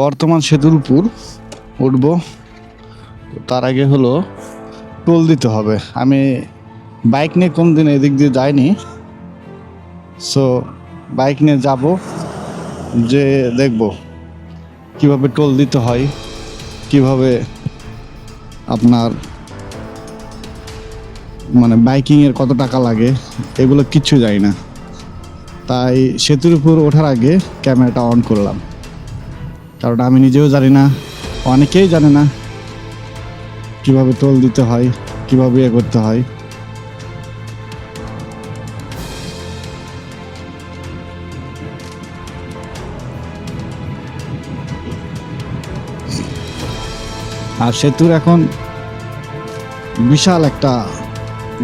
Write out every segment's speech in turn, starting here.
বর্তমান সেতুর উঠব। তার আগে হলো টোল দিতে হবে। আমি বাইক নিয়ে কোন দিন এদিক দিয়ে যাইনি। সো বাইক নিয়ে যাব, যে দেখব কীভাবে টোল দিতে হয়, কীভাবে আপনার মানে বাইকিংয়ের কত টাকা লাগে, এগুলো কিচ্ছু জানি না। তাই সেতুর উপর ওঠার আগে ক্যামেরাটা অন করলাম। কারণ আমি নিজেও জানি না, অনেকেই জানে না কীভাবে টোল দিতে হয়, কীভাবে ইয়ে করতে হয়। আর সেতুর এখন বিশাল একটা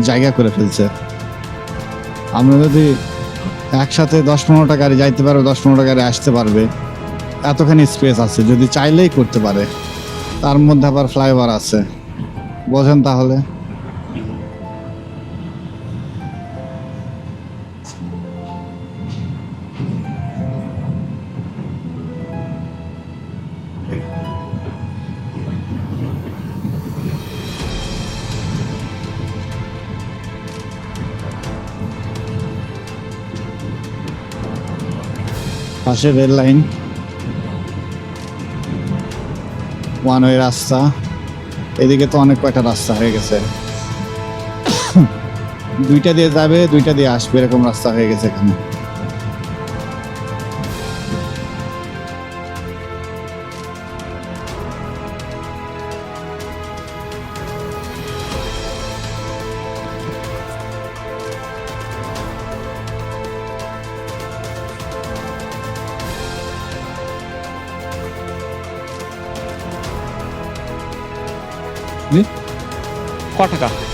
জায়গা করে ফেলছে। আমরা যদি একসাথে দশ পনেরোটা গাড়ি যাইতে পারবে দশ পনেরোটা গাড়ি আসতে পারবে। এতখানি স্পেস আছে, যদি চাইলেই করতে পারে। তার মধ্যে আবার ফ্লাইওভার আছে। বোঝেন তাহলে? পাশে রেল লাইন। ওয়ান ওয়ে রাস্তা। এদিকে তো অনেক কয়টা রাস্তা হয়ে গেছে। দুইটা দিয়ে যাবে, দুইটা দিয়ে আসবে, এরকম রাস্তা হয়ে গেছে এখানে। ক টাকা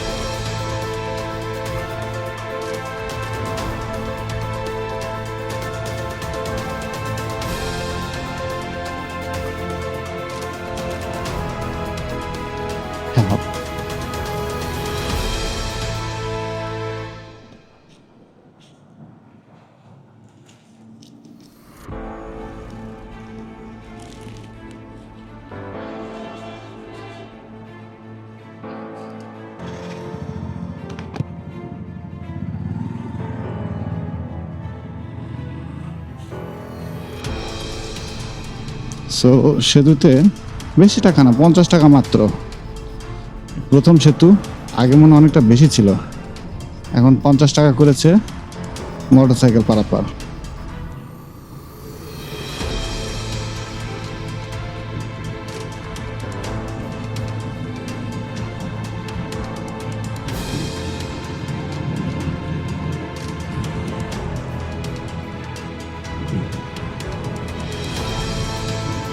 সো সেতুতে বেশি টাকা না, পঞ্চাশ টাকা মাত্র। প্রথম সেতু আগে মনে অনেকটা বেশি ছিল। এখন পঞ্চাশ টাকা করেছে মোটর সাইকেল পারাপার।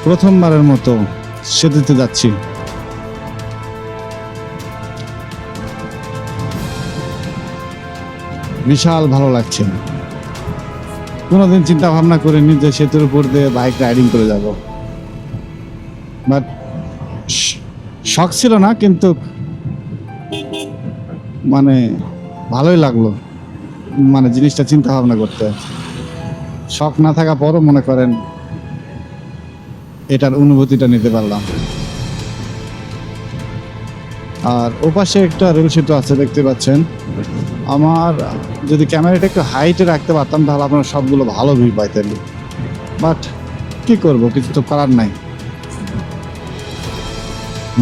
প্রথমবারের মতো সেতুতে যাচ্ছি। বিশাল ভালো লাগছে। কোনোদিন চিন্তা ভাবনা করিনি যে সেতুর উপর দিয়ে বাইক রাইডিং করে যাব। বাট শখ ছিল না, কিন্তু মানে ভালোই লাগল। মানে জিনিসটা চিন্তা ভাবনা করতে। শখ না থাকা পরও মনে করেন এটার অনুভূতিটা নিতে পারলাম। আর ওপাশে একটা রেল সেতু আছে, দেখতে পাচ্ছেন। আমার যদি ক্যামেরাটা একটু হাইটে রাখতে পারতাম, তাহলে আপনারা সবগুলো ভালো ভিউ পাইতেন। বাট কি করব, কিছু তো করার নাই।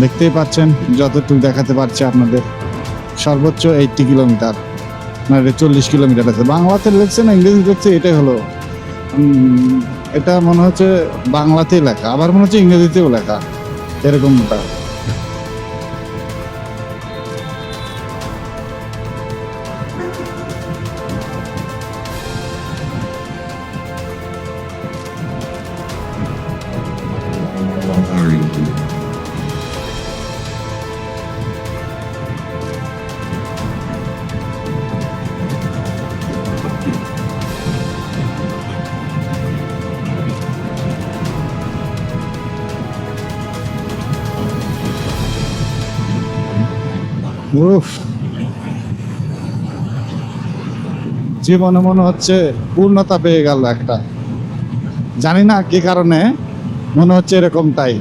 দেখতেই পাচ্ছেন, যতটুকু দেখাতে পারছি আপনাদের, সর্বোচ্চ এইটটি কিলোমিটার না চল্লিশ কিলোমিটার আছে। বাংলাতে লিখছে না ইংরেজি লিখছে, এটাই হলো এটা মনে হচ্ছে বাংলাতেই লেখা আবার মনে হচ্ছে ইংরেজিতেও লেখা এরকমটা। উফ। জীবনে মনে হচ্ছে পূর্ণতা পেয়ে গেল একটা। জানি না কি কারণে মনে হচ্ছে এরকম তাই।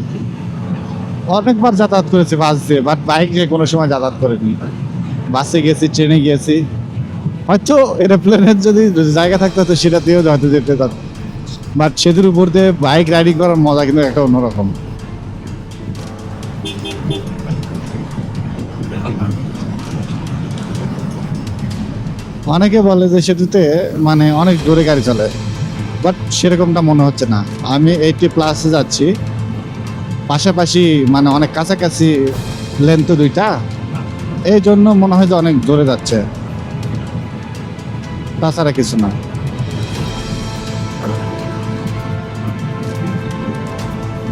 অনেকবার যাতায়াত করেছি বাস দিয়ে বাট বাইক দিয়ে কোনো সময় যাতায়াত করিনি। বাসে গেছি, ট্রেনে গিয়েছি হয়তো এরোপ্লেনের যদি জায়গা থাকতো, হয়তো সেটা দিয়েও হয়তো যেতে পারত বাট সেতুর উপর দিয়ে বাইক রাইডিং করার মজা কিন্তু একটা অন্যরকম। অনেকে বলে যে সেতুতে মানে অনেক জোরে গাড়ি চলে বাট সেরকমটা মনে হচ্ছে না। আমি এইটি প্লাসে যাচ্ছি। পাশাপাশি মানে অনেক কাছাকাছি লেন তো দুইটা। এই জন্য মনে হয় যে অনেক জোরে যাচ্ছে। তাছাড়া কিছু না।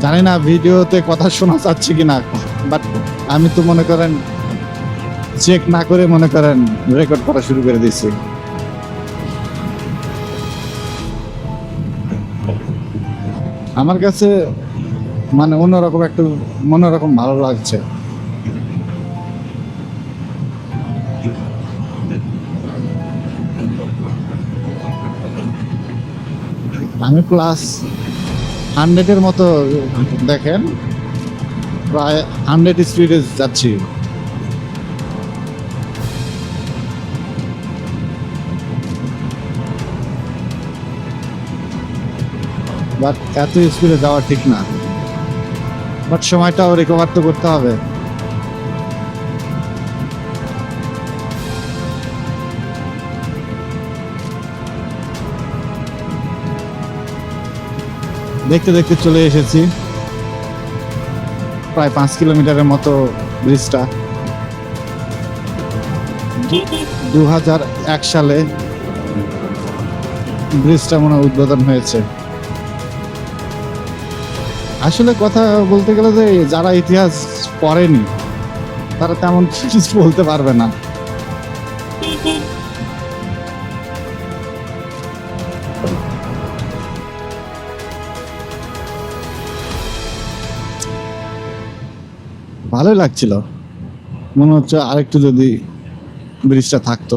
জানি না ভিডিওতে কথা শোনা যাচ্ছে কি না বাট আমি তো মনে করেন চেক না করে মনে করেন রেকর্ড করা শুরু করে দিয়েছি। আমার কাছে মানে অন্যরকম একটু অন্যরকম ভালো লাগছে। আমি প্লাস হান্ড্রেডের মতো দেখেন, প্রায় হান্ড্রেড স্পিডে যাচ্ছি। বাট এত স্পিডে যাওয়া ঠিক না। বাট সময়টাও রিকভার তো করতে হবে। দেখতে দেখতে চলে এসেছি। প্রায় পাঁচ কিলোমিটারের মতো ব্রিজটা দু হাজার এক সালে ব্রিজটা মনে উদ্বোধন হয়েছে। আসলে কথা বলতে গেলে যে যারা ইতিহাস পড়েনি, তারা তেমন কিছু বলতে পারবে না। ভালোই লাগছিল। মনে হচ্ছে আরেকটু যদি ব্রিজটা থাকতো।